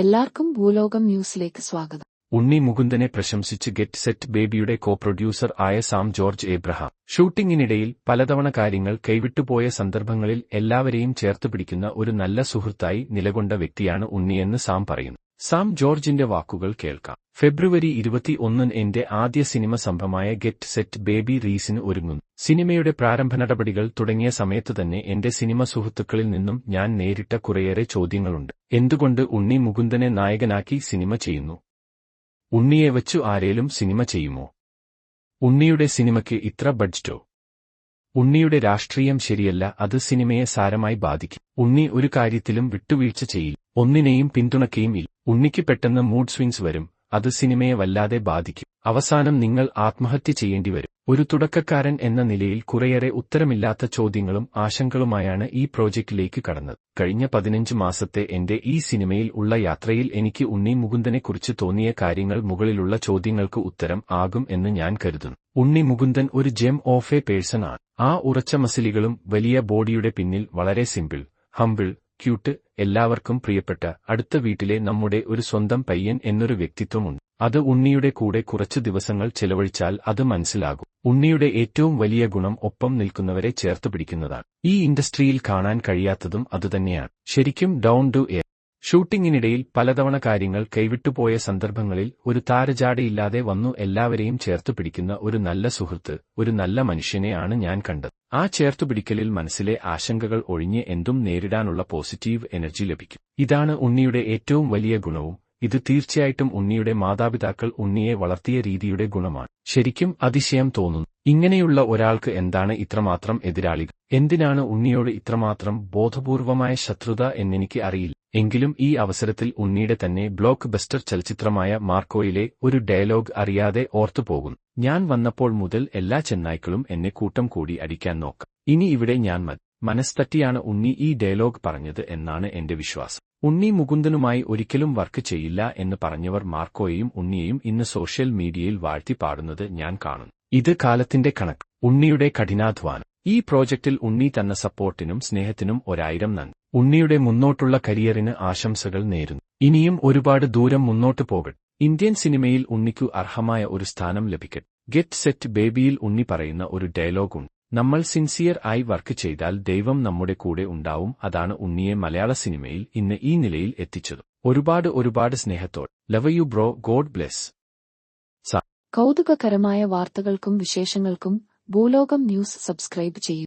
എല്ലാവർക്കും ഭൂലോകം ന്യൂസിലേക്ക് സ്വാഗതം. ഉണ്ണി മുകുന്ദനെ പ്രശംസിച്ച് ഗെറ്റ് സെറ്റ് ബേബിയുടെ കോ പ്രൊഡ്യൂസർ ആയ സാം ജോർജ് ഏബ്രഹാം. ഷൂട്ടിംഗിനിടയിൽ പലതവണ കാര്യങ്ങൾ കൈവിട്ടുപോയ സന്ദർഭങ്ങളിൽ എല്ലാവരെയും ചേർത്ത് പിടിക്കുന്ന ഒരു നല്ല സുഹൃത്തായി നിലകൊണ്ട വ്യക്തിയാണ് ഉണ്ണിയെന്ന് സാം പറയുന്നു. സാം ജോർജിന്റെ വാക്കുകൾ കേൾക്കാം. ഫെബ്രുവരി ഇരുപത്തി ഒന്നിന് എന്റെ ആദ്യ സിനിമ സംഭവമായ ഗെറ്റ് സെറ്റ് ബേബി റീസിന് ഒരുങ്ങുന്നു. സിനിമയുടെ പ്രാരംഭ നടപടികൾ തുടങ്ങിയ സമയത്ത് തന്നെ എന്റെ സിനിമ സുഹൃത്തുക്കളിൽ നിന്നും ഞാൻ നേരിട്ട കുറേയേറെ ചോദ്യങ്ങളുണ്ട്. എന്തുകൊണ്ട് ഉണ്ണി മുകുന്ദനെ നായകനാക്കി സിനിമ ചെയ്യുന്നു? ഉണ്ണിയെ വച്ചു ആരേലും സിനിമ ചെയ്യുമോ? ഉണ്ണിയുടെ സിനിമയ്ക്ക് ഇത്ര ബഡ്ജറ്റോ? ഉണ്ണിയുടെ രാഷ്ട്രീയം ശരിയല്ല അത് സിനിമയെ സാരമായി ബാധിക്കും. ഉണ്ണി ഒരു കാര്യത്തിലും വിട്ടുവീഴ്ച ചെയ്യില്ല. ഒന്നിനെയും പിന്തുണയ്ക്കുകയും ഇല്ല. ഉണ്ണിക്ക് പെട്ടെന്ന് മൂഡ് സ്വിങ്സ് വരും. അത് സിനിമയെ വല്ലാതെ ബാധിക്കും. അവസാനം നിങ്ങൾ ആത്മഹത്യ ചെയ്യേണ്ടി വരും. ഒരു തുടക്കക്കാരൻ എന്ന നിലയിൽ കുറേയേറെ ഉത്തരമില്ലാത്ത ചോദ്യങ്ങളും ആശങ്കകളുമായാണ് ഈ പ്രോജക്റ്റിലേക്ക് കടന്നത്. കഴിഞ്ഞ പതിനഞ്ച് മാസത്തെ എന്റെ ഈ സിനിമയിൽ ഉള്ള യാത്രയിൽ എനിക്ക് ഉണ്ണി മുകുന്ദനെക്കുറിച്ച് തോന്നിയ കാര്യങ്ങൾ മുകളിലുള്ള ചോദ്യങ്ങൾക്ക് ഉത്തരം ആകും എന്ന് ഞാൻ കരുതുന്നു. ഉണ്ണി മുകുന്ദൻ ഒരു ജെം ഓഫ് എ പേഴ്സൺ ആണ്. ആ ഉറച്ച മസിലുകളും വലിയ ബോഡിയുടെ പിന്നിൽ വളരെ സിമ്പിൾ ഹമ്പിൾ ക്യൂട്ട് എല്ലാവർക്കും പ്രിയപ്പെട്ട അടുത്ത വീട്ടിലെ നമ്മുടെ ഒരു സ്വന്തം പയ്യൻ എന്നൊരു വ്യക്തിത്വമുണ്ട്. അത് ഉണ്ണിയുടെ കൂടെ കുറച്ച് ദിവസങ്ങൾ ചെലവഴിച്ചാൽ അത് മനസ്സിലാകും. ഉണ്ണിയുടെ ഏറ്റവും വലിയ ഗുണം ഒപ്പം നിൽക്കുന്നവരെ ചേർത്ത് പിടിക്കുന്നതാണ്. ഈ ഇൻഡസ്ട്രിയിൽ കാണാൻ കഴിയാത്തതും അതുതന്നെയാണ്. ശരിക്കും ഡൗൺ ടു എയർ ഷൂട്ടിങ്ങിനിടയിൽ പലതവണ കാര്യങ്ങൾ കൈവിട്ടുപോയ സന്ദർഭങ്ങളിൽ ഒരു താരജാടയില്ലാതെ വന്നു എല്ലാവരെയും ചേർത്ത് പിടിക്കുന്ന ഒരു നല്ല സുഹൃത്ത് ഒരു നല്ല മനുഷ്യനെയാണ് ഞാൻ കണ്ടത്. ആ ചേർത്തുപിടിക്കലിൽ മനസ്സിലെ ആശങ്കകൾ ഒഴിഞ്ഞ് എന്തും നേരിടാനുള്ള പോസിറ്റീവ് എനർജി ലഭിക്കും. ഇതാണ് ഉണ്ണിയുടെ ഏറ്റവും വലിയ ഗുണവും. ഇത് തീർച്ചയായിട്ടും ഉണ്ണിയുടെ മാതാപിതാക്കൾ ഉണ്ണിയെ വളർത്തിയ രീതിയുടെ ഗുണമാണ്. ശരിക്കും അതിശയം തോന്നുന്നു. ഇങ്ങനെയുള്ള ഒരാൾക്ക് എന്താണ് ഇത്രമാത്രം എതിരാളികൾ? എന്തിനാണ് ഉണ്ണിയോട് ഇത്രമാത്രം ബോധപൂർവമായ ശത്രുത എന്നെനിക്ക് അറിയില്ല. എങ്കിലും ഈ അവസരത്തിൽ ഉണ്ണിയുടെ തന്നെ ബ്ലോക്ക് ബസ്റ്റർ ചലച്ചിത്രമായ മാർക്കോയിലെ ഒരു ഡയലോഗ് അറിയാതെ ഓർത്തുപോകും. ഞാൻ വന്നപ്പോൾ മുതൽ എല്ലാ ചെന്നായ്ക്കളും എന്നെ കൂട്ടം കൂടി അടിക്കാൻ നോക്കാം. ഇനി ഇവിടെ ഞാൻ മതി. മനസ്തട്ടിയാണ് ഉണ്ണി ഈ ഡയലോഗ് പറഞ്ഞത് എന്നാണ് എന്റെ വിശ്വാസം. ഉണ്ണി മുകുന്ദനുമായി ഒരിക്കലും വർക്ക് ചെയ്യില്ല എന്ന് പറഞ്ഞവർ മാർക്കോയെയും ഉണ്ണിയെയും ഇന്ന് സോഷ്യൽ മീഡിയയിൽ വാഴ്ത്തി പാടുന്നത് ഞാൻ കാണുന്നു. ഇത് കാലത്തിന്റെ കണക്ക്. ഉണ്ണിയുടെ കഠിനാധ്വാനം. ഈ പ്രോജക്റ്റിൽ ഉണ്ണി തന്ന സപ്പോർട്ടിനും സ്നേഹത്തിനും ഒരായിരം നന്ദി. ഉണ്ണിയുടെ മുന്നോട്ടുള്ള കരിയറിന് ആശംസകൾ നേരുന്നു. ഇനിയും ഒരുപാട് ദൂരം മുന്നോട്ട് പോകട്ടെ. ഇന്ത്യൻ സിനിമയിൽ ഉണ്ണിക്കു അർഹമായ ഒരു സ്ഥാനം ലഭിക്കട്ടെ. ഗെറ്റ് സെറ്റ് ബേബിയിൽ ഉണ്ണി പറയുന്ന ഒരു ഡയലോഗുണ്ട് നമ്മൾ സിൻസിയർ ആയി വർക്ക് ചെയ്താൽ ദൈവം നമ്മുടെ കൂടെ ഉണ്ടാവും. അതാണ് ഉണ്ണിയെ മലയാള സിനിമയിൽ ഇന്ന് ഈ നിലയിൽ എത്തിച്ചത്. ഒരുപാട് ഒരുപാട് സ്നേഹത്തോടെ. Love you bro God bless കൗതുകകരമായ വാർത്തകൾക്കും വിശേഷങ്ങൾക്കും ഭൂലോകം ന്യൂസ് സബ്സ്ക്രൈബ് ചെയ്യൂ.